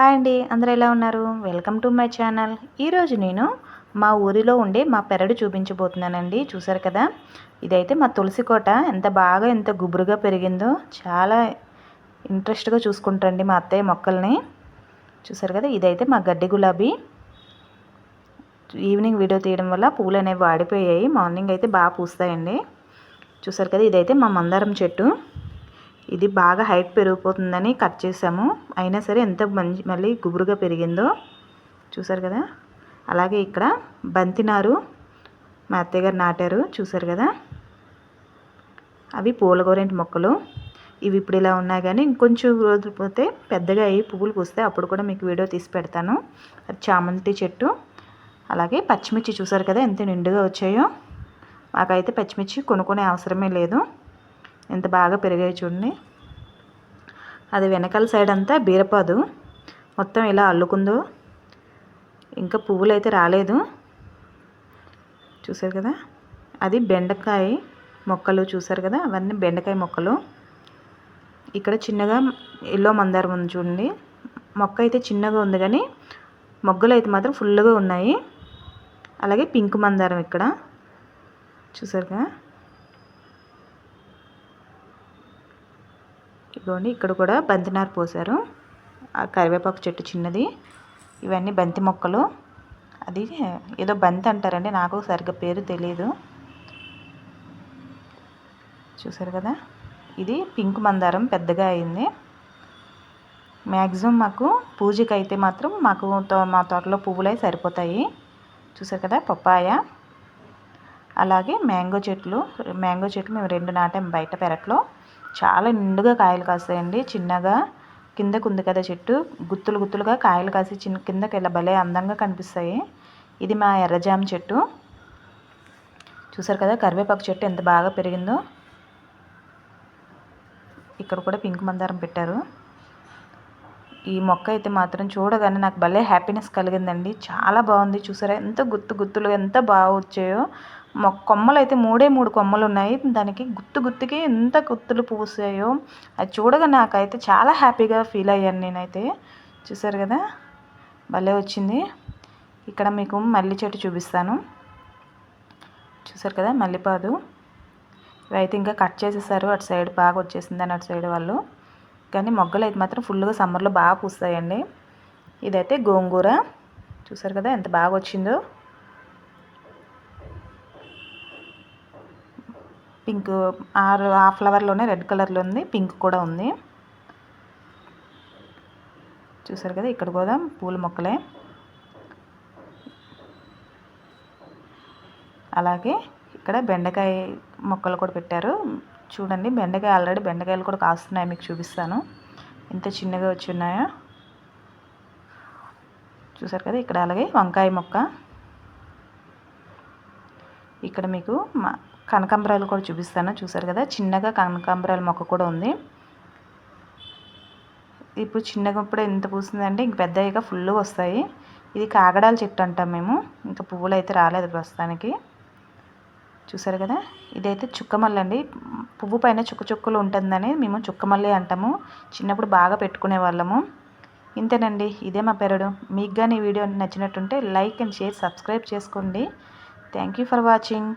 Hi అండి అందరూ ఎలా ఉన్నారు? Welcome to my channel. ఈరోజు నేను మా ఊరిలో ఉండే మా పెరడు చూపించబోతున్నానండి చూసారు కదా? ఇదైతే మా తులసి కోట. ఎంత బాగా ఎంత గుబురుగా పెరిగిందో చాలా ఇంట్రెస్ట్గా చూసుకుంటారండి మా అత్తయ్య మొక్కల్ని. చూసారు కదా ఇదైతే మా గడ్డి గులాబీ. ఈవినింగ్ వీడియో తీయడం వల్ల పూలు అనేవి వాడిపోయాయి. మార్నింగ్ అయితే బాగా పూస్తాయండి. చూసారు కదా ఇదైతే మా మందారం చెట్టు. ఇది బాగా హైట్ పెరిగిపోతుందని కట్ చేసాము. అయినా సరే ఎంత మంచి మళ్ళీ గుబురుగా పెరిగిందో చూసారు కదా? అలాగే ఇక్కడ బంతినారు మా అత్తయ్య గారు నాటారు చూసారు కదా? అవి పూలగోరెంటి మొక్కలు. ఇవి ఇప్పుడు ఇలా ఉన్నాయి కానీ ఇంకొంచెం రోజులు పోతే పెద్దగా అయ్యి పువ్వులు పూస్తే అప్పుడు కూడా మీకు వీడియో తీసి పెడతాను. అది చామంతి చెట్టు అలాగే పచ్చిమిర్చి చూసారు కదా ఎంత నిండుగా వచ్చాయో? మాకైతే పచ్చిమిర్చి కొనుక్కునే అవసరమే లేదు. ఎంత బాగా పెరిగాయి చూడండి. అది వెనకాల సైడ్ అంతా బీరపాదు. మొత్తం ఇలా అల్లుకుందో. ఇంకా పువ్వులు అయితే రాలేదు. చూసారు కదా? అది బెండకాయ మొక్కలు చూసారు కదా? అవన్నీ బెండకాయ మొక్కలు. ఇక్కడ చిన్నగా ఎల్లో మందారం ఉంది చూడండి. మొక్క అయితే చిన్నగా ఉంది కానీ మొగ్గలు అయితే మాత్రం ఫుల్గా ఉన్నాయి. అలాగే పింక్ మందారం ఇక్కడ. చూసారు కదా? ఇదిగోండి ఇక్కడ కూడా బంతినారు పోసారు ఆ కరివేపాకు చెట్టు చిన్నది. ఇవన్నీ బంతి మొక్కలు. అది ఏదో బంతి అంటారండి. నాకు సరిగ్గా పేరు తెలియదు చూసారు కదా? ఇది పింక్ మందారం పెద్దగా అయింది. మ్యాక్సిమం మాకు పూజకి అయితే మాత్రం మాకు మా తోటలో పువ్వులై సరిపోతాయి. చూసారు కదా? పప్పాయ. అలాగే మ్యాంగో చెట్లు. మ్యాంగో చెట్లు మేము రెండు నాటాం బయట పెరట్లో. చాలా నిండుగా కాయలు కాస్తాయండి చిన్నగా. కిందకు ఉంది కదా చెట్టు గుత్తులు గుత్తులుగా కాయలు కాసి చిన్న కిందకి ఇలా భలే అందంగా కనిపిస్తాయి. ఇది మా ఎర్రజామ చెట్టు. చూసారు కదా కరివేపాకు చెట్టు ఎంత బాగా పెరిగిందో. ఇక్కడ కూడా పింక్ మందారం పెట్టారు. ఈ మొక్క అయితే మాత్రం చూడగానే నాకు భలే హ్యాపీనెస్ కలిగిందండి. చాలా బాగుంది చూసారా? ఎంత గుత్తు గుత్తులు ఎంత బాగా వచ్చాయో. కొమ్మలు అయితే మూడే మూడు కొమ్మలు ఉన్నాయి దానికి గుత్తు గుత్తుకి ఎంత గుత్తులు పూసాయో. అది చూడగా నాకైతే చాలా హ్యాపీగా ఫీల్ అయ్యాను నేనైతే. చూసారు కదా? భలే వచ్చింది. ఇక్కడ మీకు మల్లి చెట్టు చూపిస్తాను. చూసారు కదా? మల్లిపాదు ఇవైతే ఇంకా కట్ చేసేసారు. అటు సైడ్ బాగా వచ్చేసిందని అటు సైడ్ వాళ్ళు. కానీ మొగ్గలు అయితే మాత్రం ఫుల్గా సమ్మర్లో బాగా పూస్తాయండి. ఇదైతే గోంగూర. చూసారు కదా ఎంత బాగా వచ్చిందో. పింక్ ఆరు ఆ ఫ్లవర్లోనే రెడ్ కలర్లో ఉంది పింక్ కూడా ఉంది. చూసారు కదా ఇక్కడ కూడా పూల మొక్కలే. అలాగే ఇక్కడ బెండకాయ మొక్కలు కూడా పెట్టారు. చూడండి బెండకాయ ఆల్రెడీ బెండకాయలు కూడా కాస్తున్నాయి మీకు చూపిస్తాను. ఎంత చిన్నగా వచ్చి ఉన్నాయో? చూసారు కదా ఇక్కడ అలాగే వంకాయ మొక్క. ఇక్కడ మీకు కనకాంబరాలు కూడా చూపిస్తాను. చూసారు కదా చిన్నగా కనకాంబరాల మొక్క కూడా ఉంది. ఇప్పుడు చిన్నగా ఇప్పుడు ఎంత పూస్తుందంటే ఇంక పెద్ద ఫుల్గా వస్తాయి. ఇది కాగడాల చెట్టు అంటాం మేము. ఇంకా పువ్వులు అయితే రాలేదు ప్రస్తుతానికి. చూసారు కదా? ఇదైతే చుక్కమల్లి అండి పువ్వు పైన చుక్క చుక్కలు ఉంటుందని మేము చుక్కమల్లి అంటాము. చిన్నప్పుడు బాగా పెట్టుకునే వాళ్ళము. ఇంతేనండి. ఇదే మా పెరడు. మీకు కానీ ఈ వీడియో నచ్చినట్టుంటే లైక్ అండ్ షేర్ సబ్స్క్రైబ్ చేసుకోండి. Thank you for watching.